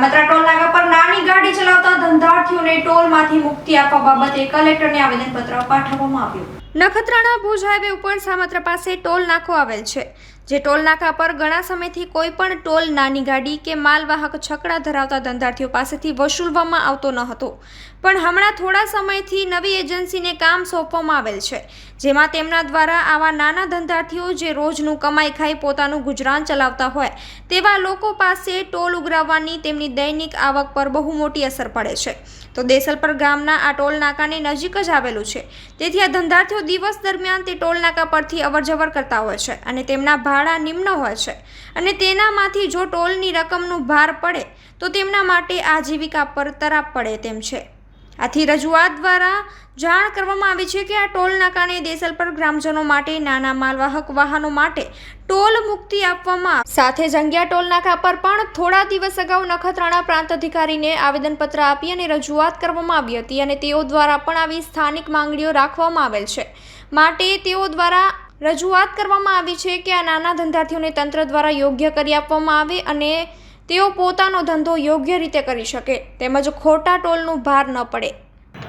Samatra toll નાકા પર નાની ગાડી ચલાવતા ધંધાર્થીઓને ટોલમાંથી મુક્તિ આપવા બાબતે કલેક્ટરને આવેદનપત્ર પાઠવવામાં આવ્યું. નખત્રાણા ભુજ હાઈવે ઉપર સામત્રા પાસે ટોલ નાકો આવેલ છે. જે ટોલ નાકા પર ઘણા સમયથી કોઈ પણ ટોલ નાની ગાડી કે માલવાહક છકડા ધરાવતા ધંધાર્થીઓ પાસેથી વસૂલવામાં આવતો ન હતો. પણ હમણાં થોડા સમયથી નવી એજન્સીને કામ સોંપવામાં આવેલ છે, જેમાં તેમના દ્વારા આવા નાના ધંધાર્થીઓ જે રોજનું કમાઈ ખાઈ પોતાનું ગુજરાન ચલાવતા હોય, તેવા લોકો પાસે ટોલ ઉઘરાવવાની તેમની દૈનિક આવક પર બહુ મોટી અસર પડે છે. તો દેસલપર ગામના આ ટોલ નાકાની નજીક જ આવેલું છે. તેથી આ ધંધાર્થીઓ દિવસ દરમિયાન તે ટોલ નાકા પરથી અવરજવર કરતા હોય છે અને તેમના ભાડા નિમ્ન હોય છે અને તેનામાંથી જો ટોલની રકમનું ભાર પડે, તો તેમના માટે આજીવિકા પર તરાપ પડે તેમ છે. આથી રજૂઆત દ્વારા જાણ કરવામાં આવી છે કે આ ટોલના કારણે દેસલ દેસલપર ગ્રામજનો માટે, નાના માલવાહક વાહનો માટે ટોલ મુક્તિ આપવામાં સાથે જંગિયા ટોલ નાકા પર પણ થોડા દિવસ અગાઉ નખત્રાણા પ્રાંત અધિકારીને આવેદનપત્ર આપી અને રજૂઆત કરવામાં આવી હતી અને તેઓ દ્વારા પણ આવી સ્થાનિક માંગણીઓ રાખવામાં આવેલ છે. માટે તેઓ દ્વારા રજૂઆત કરવામાં આવી છે કે આ નાના ધંધાર્થીઓને તંત્ર દ્વારા યોગ્ય કરી આપવામાં આવે અને તેઓ પોતાનો ધંધો યોગ્ય રીતે કરી શકે. તેમજ ખોટા ટોલનું ભાર ન પડે.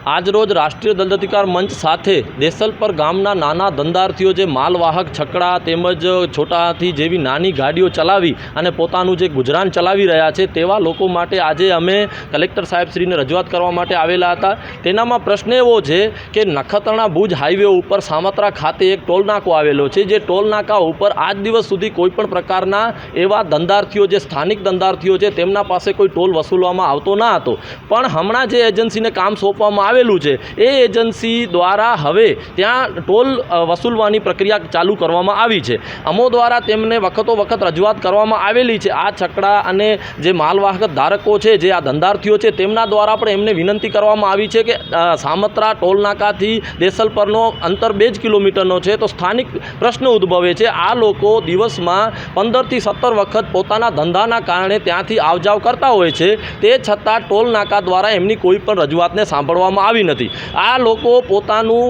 આજરોજ રાષ્ટ્રીય દંડ મંચ સાથે દેસલપર ગામના નાના ધંધાર્થીઓ જે માલવાહક, છકડા તેમજ છોટાથી જેવી નાની ગાડીઓ ચલાવી અને પોતાનું જે ગુજરાન ચલાવી રહ્યા છે તેવા લોકો માટે આજે અમે કલેક્ટર સાહેબશ્રીને રજૂઆત કરવા માટે આવેલા હતા. તેનામાં પ્રશ્ન એવો છે કે નખત્રાણા ભુજ હાઈવે ઉપર સામત્રા ખાતે એક ટોલ નાકો આવેલો છે. જે ટોલ નાકા ઉપર આજ દિવસ સુધી કોઈપણ પ્રકારના એવા ધંધાર્થીઓ, જે સ્થાનિક ધંધાર્થીઓ છે, તેમના પાસે કોઈ ટોલ વસૂલવામાં આવતો ન હતો. પણ હમણાં જે એજન્સીને કામ સોંપવામાં આવેલું છે. એ એજન્સી દ્વારા હવે ત્યાં ટોલ વસૂલવાની પ્રક્રિયા ચાલુ કરવામાં આવી છે. અમો દ્વારા તેમને વખતો વખત રજૂઆત કરવામાં આવેલી છે. આ છકડા અને જે માલવાહક ધારકો છે, જે આ ધંધાર્થીઓ છે, તેમના દ્વારા પણ એમને વિનંતી કરવામાં આવી છે કે સામત્રા ટોલ નાકાથી દેસલપરનો અંતર બે જ કિલોમીટરનો છે. તો સ્થાનિક પ્રશ્ન ઉદ્ભવે છે, આ લોકો દિવસમાં પંદરથી સત્તર વખત પોતાના ધંધાના કારણે ત્યાંથી આવજાવ કરતા હોય છે. તે છતાં ટોલ નાકા દ્વારા એમની કોઈ પણ રજૂઆતને સાંભળવામાં આવી નથી. આ લોકો પોતાનું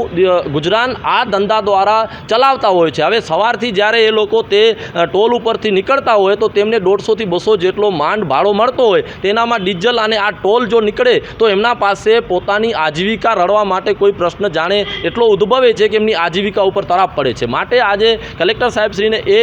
ગુજરાન આ ધંધા દ્વારા ચલાવતા હોય છે. હવે સવારથી જ્યારે એ લોકો તે ટોલ ઉપરથી નીકળતા હોય તો તેમને દોઢસોથી બસો જેટલો માંડ ભાડો મળતો હોય. તેનામાં ડીઝલ અને આ ટોલ જો નીકળે તો એમના પાસે પોતાની આજીવિકા રળવા માટે કોઈ પ્રશ્ન જાણે એટલો ઉદ્ભવે છે કે એમની આજીવિકા ઉપર તરાપ પડે છે. માટે આજે કલેક્ટર સાહેબશ્રીને એ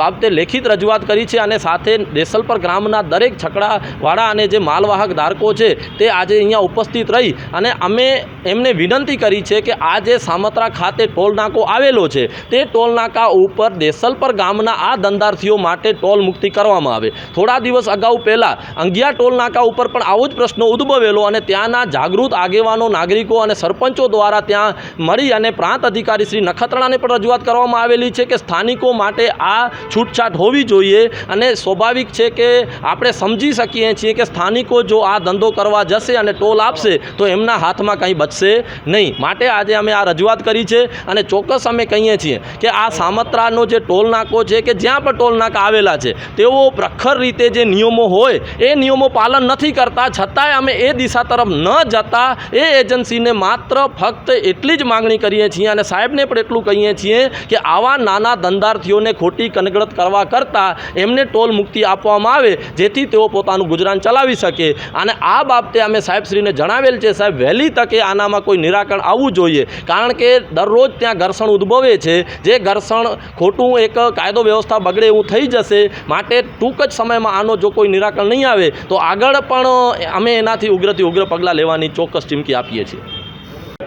બાબતે લેખિત રજૂઆત કરી છે અને સાથે દેસલપર ગ્રામના દરેક છકડાવાળા અને જે માલવાહક ધારકો છે તે આજે અહીંયા ઉપસ્થિત રહી અને અમે એમને વિનંતી કરી છે કે આ જે સામત્રા ખાતે ટોલ નાકો આવેલો છે, તે ટોલ નાકા ઉપર દેસલપર ગામના આ ધંધાર્થીઓ માટે ટોલ મુક્તિ કરવામાં આવે. થોડા દિવસ અગાઉ પહેલાં અંગિયા ટોલ નાકા ઉપર પણ આવો જ પ્રશ્ન ઉદ્ભવેલો અને ત્યાંના જાગૃત આગેવાનો, નાગરિકો અને સરપંચો દ્વારા ત્યાં મળી અને પ્રાંત અધિકારી શ્રી નખત્રાણાને પણ રજૂઆત કરવામાં આવેલી છે કે સ્થાનિકો માટે આ છૂટછાટ હોવી જોઈએ અને સ્વાભાવિક છે કે આપણે સમજી શકીએ છીએ કે સ્થાનિકો જો આ ધંધો કરવા જશે અને ટોલ આપશે, તો એમના હાથમાં કંઈ બચશે નહીં. માટે આજે અમે આ રજૂઆત કરી છે અને ચોક્કસ અમે કહીએ છીએ કે આ સામત્રાનો જે ટોલ નાકો છે કે જ્યાં પણ ટોલ નાકા આવેલા છે, તેઓ પ્રખર રીતે જે નિયમો હોય, એ નિયમો પાલન નથી કરતા. છતાંય અમે એ દિશા તરફ ન જતા, એ એજન્સીને માત્ર ફક્ત એટલી જ માગણી કરીએ છીએ અને સાહેબને પણ એટલું કહીએ છીએ કે આવા નાના ધંધાર્થીઓને ખોટી કનગડત કરવા કરતાં એમને ટોલ મુક્તિ આપવામાં આવે, જેથી તેઓ પોતાનું ગુજરાન ચલાવી શકે. અને આ બાબતે અમે સાહેબશ્રીને જણાવેલ છે, સાહેબ વહેલી તકે આનામાં કોઈ નિરાકરણ આવવું જોઈએ. કારણ કે દરરોજ ત્યાં ઘર્ષણ ઉદ્ભવે છે. જે ઘર્ષણ ખોટું એક કાયદો વ્યવસ્થા બગડે એવું થઈ જશે, માટે ટૂંક જ સમયમાં આનો જો કોઈ નિરાકરણ નહીં આવે, તો આગળ પણ અમે એનાથી ઉગ્રથી ઉગ્ર પગલાં લેવાની ચોક્કસ ચીમકી આપીએ છીએ.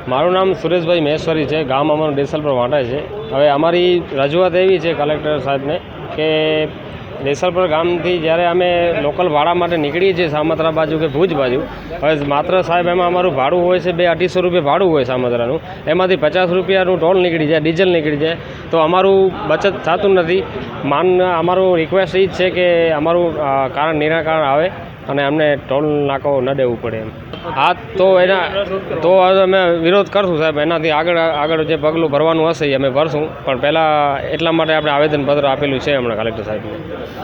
મારું નામ સુરેશભાઈ મહેશ્વરી છે. ગામ અમારું દેસલપર વાંટાય છે. હવે અમારી રજૂઆત એવી છે કલેક્ટર સાહેબને કે દેસલપર ગામથી જ્યારે અમે લોકલ ભાડા માટે નીકળીએ છીએ સામત્રા બાજુ કે ભુજ બાજુ, હવે માત્ર સાહેબ એમાં અમારું ભાડું હોય છે બે અઢીસો રૂપિયા ભાડું હોય સામત્રાનું. એમાંથી પચાસ રૂપિયાનું ટોલ નીકળી જાય, ડીઝલ નીકળી જાય. તો અમારું બચત થતું નથી. માન, અમારું રિક્વેસ્ટ એ જ છે કે અમારું કારણ નિરાકરણ આવે. અને અમને ટોલ નાકો ન દેવું પડે એમ. હા, તો એના, તો અમે વિરોધ કરશું સાહેબ. એનાથી આગળ આગળ જે પગલું ભરવાનું હશે એ અમે ભરશું. પણ પહેલાં એટલા માટે આપણે આવેદનપત્ર આપેલું છે હમણાં કલેક્ટર સાહેબને.